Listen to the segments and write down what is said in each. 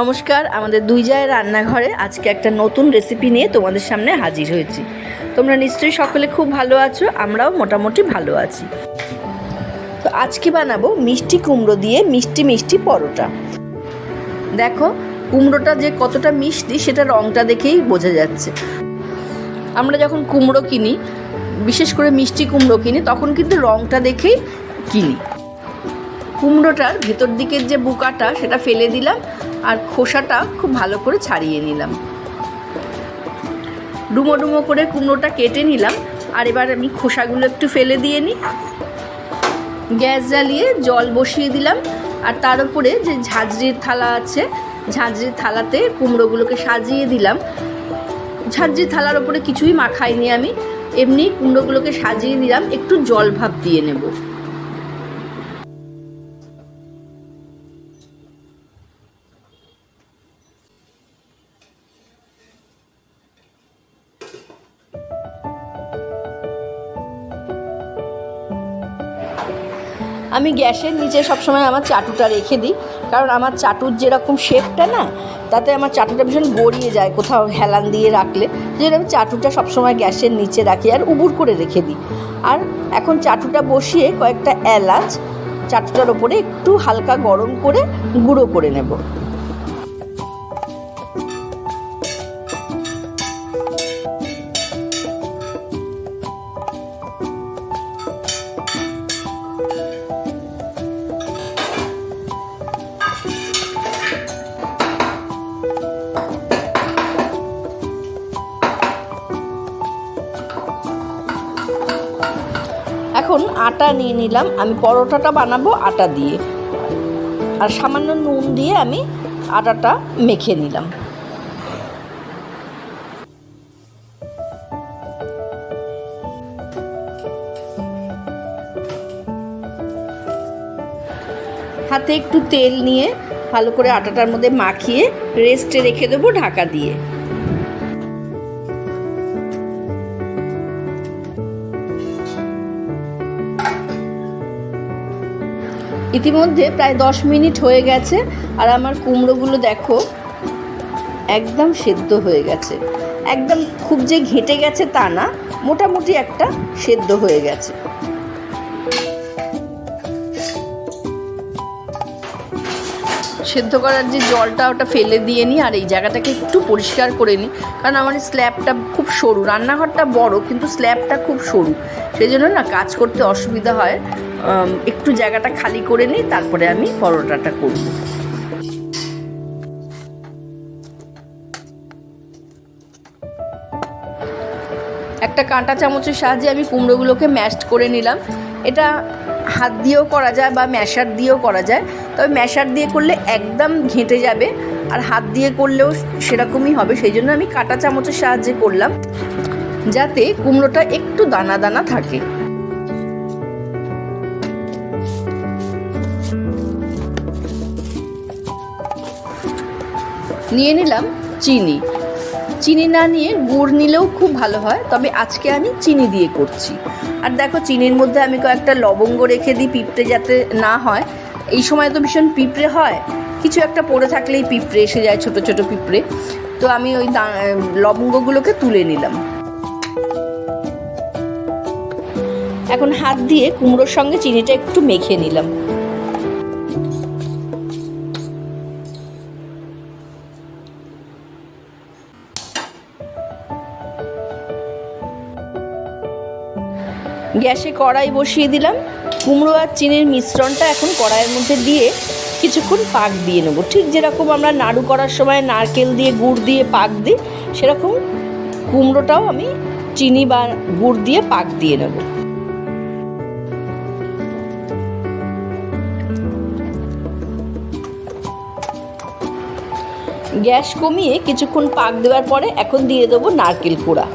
নমস্কার, আমাদের দুই জায়ের রান্নাঘরে আজকে একটা নতুন রেসিপি নিয়ে তোমাদের সামনে হাজির হয়েছি। তোমরা নিশ্চয়ই সকলে খুব ভালো আছো, আমরাও মোটামুটি ভালো আছি। তো আজকে বানাবো মিষ্টি কুমড়ো দিয়ে মিষ্টি মিষ্টি পরোটা। দেখো, কুমড়োটা যে কতটা মিষ্টি, সেটা রঙটা দেখেই বোঝা যাচ্ছে। আমরা যখন কুমড়ো কিনি, বিশেষ করে মিষ্টি কুমড়ো কিনি, তখন কিন্তু রঙটা দেখেই কিনি। কুমড়োটার ভেতর দিকের যে বুকাটা, সেটা ফেলে দিলাম আর খোসাটা খুব ভালো করে ছাড়িয়ে নিলাম। ডুমো ডুমো করে কুমড়োটা কেটে নিলাম। আর এবার আমি খোসাগুলো একটু ফেলে দিয়ে নিই। গ্যাস জ্বালিয়ে জল বসিয়ে দিলাম। আর তার উপরে যে ঝাঁঝরির থালা আছে, ঝাঁঝরির থালাতে কুমড়োগুলোকে সাজিয়ে দিলাম। ঝাঁঝরির থালার ওপরে কিছুই মাখাইনি আমি। এমনি কুমড়োগুলোকে সাজিয়ে দিলাম একটু জল ভাব দিয়ে নেব। আমি গ্যাসের নিচে সবসময় আমার চাটুটা রেখে দিই। কারণ আমার চাটুর যেরকম শেপটা না, তাতে আমার চাটুটা ভীষণ গড়িয়ে যায় কোথাও হেলান দিয়ে রাখলে। যে আমি চাটুটা সবসময় গ্যাসের নিচে রাখি আর উবুর করে রেখে দিই। আর এখন চাটুটা বসিয়ে কয়েকটা এলাচ, চাটুটার ওপরে একটু হালকা গরম করে গুঁড়ো করে নেব। এখন আটা নিয়ে নিলাম। আমি পরোটাটা বানাবো আটা দিয়ে। আর সামান্য নুন দিয়ে আমি আটাটা মেখে নিলাম। হাতে একটু তেল নিয়ে ভালো করে আটাটার মধ্যে মাখিয়ে রেস্টে রেখে দেবো ঢাকা দিয়ে। ইতিমধ্যে প্রায় দশ মিনিট হয়ে গেছে, আর আমার কুমড়োগুলো দেখো, একদম সেদ্ধ হয়ে গেছে। একদম খুব যে ঘেঁটে গেছে তা না, মোটামুটি একটা সেদ্ধ হয়ে গেছে। সেদ্ধ করার যে জলটা ওটা ফেলে দিয়ে নিই, আর এই জায়গাটাকে একটু পরিষ্কার করে নিই, কারণ আমার স্ল্যাবটা খুব সরু। রান্নাঘরটা বড়, কিন্তু স্ল্যাবটা খুব সরু। সেই জন্য না কাজ করতে অসুবিধা হয়। একটু জায়গাটা খালি করে নিই, তারপরে আমি পরোটাটা করব। একটা কাঁটা চামচের সাহায্যে আমি কুমড়োগুলোকে ম্যাশড করে নিলাম। এটা হাত দিয়েও করা যায় বা ম্যাশার দিয়েও করা যায়, তবে ম্যাশার দিয়ে করলে একদম ঘেঁটে যাবে, আর হাত দিয়ে করলেও সেরকমই হবে, সেই জন্য আমি কাঁটা চামচের সাহায্যে করলাম, যাতে কুমড়োটা একটু দানা দানা থাকে। নিয়ে নিলাম চিনি। চিনি না নিয়ে গুড় নিলেও খুব ভালো হয়, তবে আজকে আমি চিনি দিয়ে করছি। আর দেখো, চিনির মধ্যে আমি কয়েকটা লবঙ্গ রেখে দিই পিঁপড়ে যাতে না হয়। এই সময় তো ভীষণ পিঁপড়ে হয়। কিছু একটা পড়ে থাকলেই পিঁপড়ে এসে যায়, ছোট ছোট পিঁপড়ে। তো আমি ওই লবঙ্গগুলোকে তুলে নিলাম। এখন হাত দিয়ে কুমড়োর সঙ্গে চিনিটা একটু মেখে নিলাম। গ্যাসে কড়াই বসিয়ে দিলাম। কুমড়ো আর চিনির মিশ্রণটা এখন কড়াইয়ের মধ্যে দিয়ে কিছুক্ষণ পাক দিয়ে নেব। ঠিক যেরকম আমরা নাড়ু করার সময় নারকেল দিয়ে গুড় দিয়ে পাক দিই, সেরকম কুমড়োটাও আমি চিনি বা গুড় দিয়ে পাক দিয়ে নেব। গ্যাস কমিয়ে কিছুক্ষণ পাক দেওয়ার পরে এখন দিয়ে দেবো নারকেল কোড়া।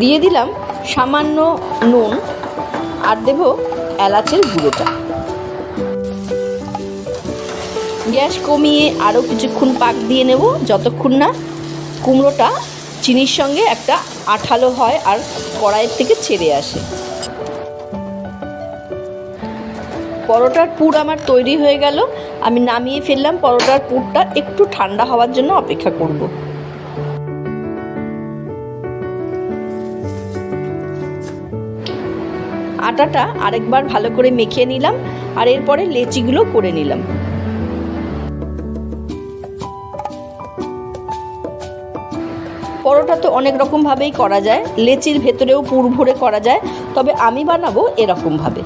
দিয়ে দিলাম সামান্য নুন আর দেব এলাচের গুঁড়োটা। গ্যাস কমিয়ে আরও কিছুক্ষণ পাক দিয়ে নেব, যতক্ষণ না কুমড়োটা চিনির সঙ্গে একটা আঠালো হয় আর কড়াইয়ের থেকে ছেড়ে আসে। পরোটার পুর আমার তৈরি হয়ে গেল। আমি নামিয়ে ফেললাম, পরোটার পুরটা একটু ঠান্ডা হওয়ার জন্য অপেক্ষা করব। আটাটা আরেকবার ভালো করে মেখে নিলাম আর এরপরে লেচিগুলো করে নিলাম। পরোটা তো অনেক রকমভাবেই করা যায়, লেচির ভেতরেও পুর ভরে করা যায়, তবে আমি বানাবো এরকমভাবে।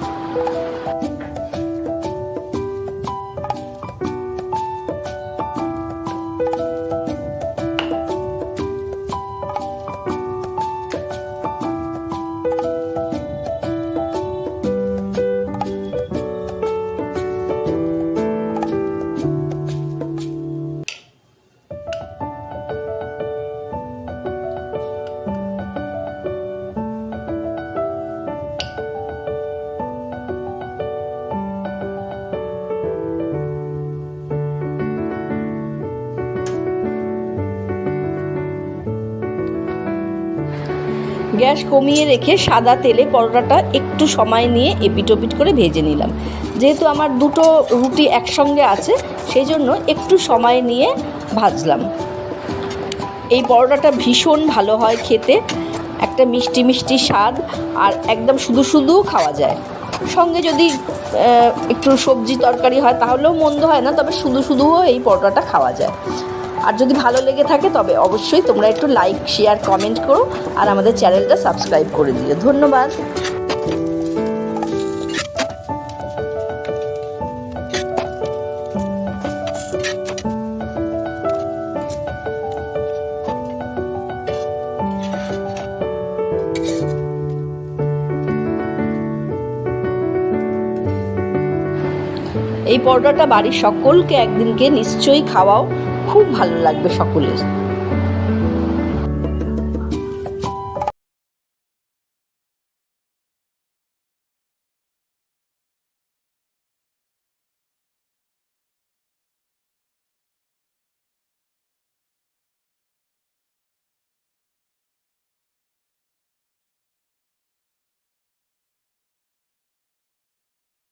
গ্যাস কমিয়ে রেখে সাদা তেলে পরোটাটা একটু সময় নিয়ে এপিটোপিট করে ভেজে নিলাম। যেহেতু আমার দুটো রুটি একসঙ্গে আছে সেই জন্য একটু সময় নিয়ে ভাজলাম। এই পরোটাটা ভীষণ ভালো হয় খেতে, একটা মিষ্টি মিষ্টি স্বাদ, আর একদম শুধু শুধুও খাওয়া যায়। সঙ্গে যদি একটু সবজি তরকারি হয় তাহলেও মন্দ হয় না, তবে শুধু শুধুও এই পরোটাটা খাওয়া যায়। আর যদি ভালো লেগে থাকে, তবে অবশ্যই তোমরা একটু লাইক শেয়ার কমেন্ট করো আর আমাদের চ্যানেলটা সাবস্ক্রাইব করে দিও। ধন্যবাদ। এই পরোটাটা বাড়ির সকলকে একদিনকে নিশ্চয়ই খাওয়াও। খুব ভালো লাগবে সকলের।